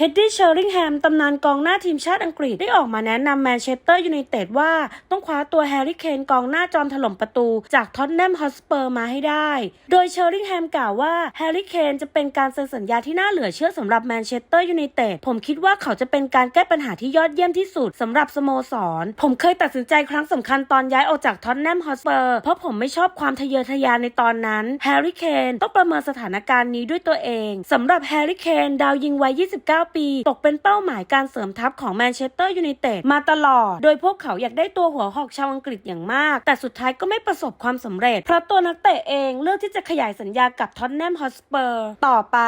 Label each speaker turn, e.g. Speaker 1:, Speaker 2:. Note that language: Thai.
Speaker 1: เท็ดดี้เชอริงแฮมตำนานกองหน้าทีมชาติอังกฤษได้ออกมาแนะนำแมนเชสเตอร์ยูไนเต็ดว่าต้องคว้าตัวแฮร์รี่เคนกองหน้าจอมถล่มประตู จากท็อตแนมฮอสเปอร์มาให้ได้ โดยเชอริงแฮมกล่าวว่าแฮร์รี่เคนจะเป็นการเซ็นสัญญาที่น่าเหลือเชื่อสำหรับแมนเชสเตอร์ยูไนเต็ดผมคิดว่าเขาจะเป็นการแก้ปัญหาที่ยอดเยี่ยมที่สุดสำหรับสโมสร ผมเคยตัดสินใจครั้งสำคัญตอนย้ายออกจากท็อตแนมฮอสเปอร์เพราะผมไม่ชอบความทะเยอทะยานในตอนนั้นแฮร์รี่เคนต้องประเมินสถานการณ์นี้ด้วยตัวเองสำหรับแฮร์รี่เคนดาวยิงวัย 29ปี ตกเป็นเป้าหมายการเสริมทัพของแมนเชสเตอร์ยูไนเต็ดมาตลอด โดยพวกเขาอยากได้ตัวหัวหอกชาวอังกฤษอย่างมาก แต่สุดท้ายก็ไม่ประสบความสำเร็จ เพราะตัวนักเตะเองเลือกที่จะขยายสัญญากับท็อตแนมฮอสเปอร์ต่อไป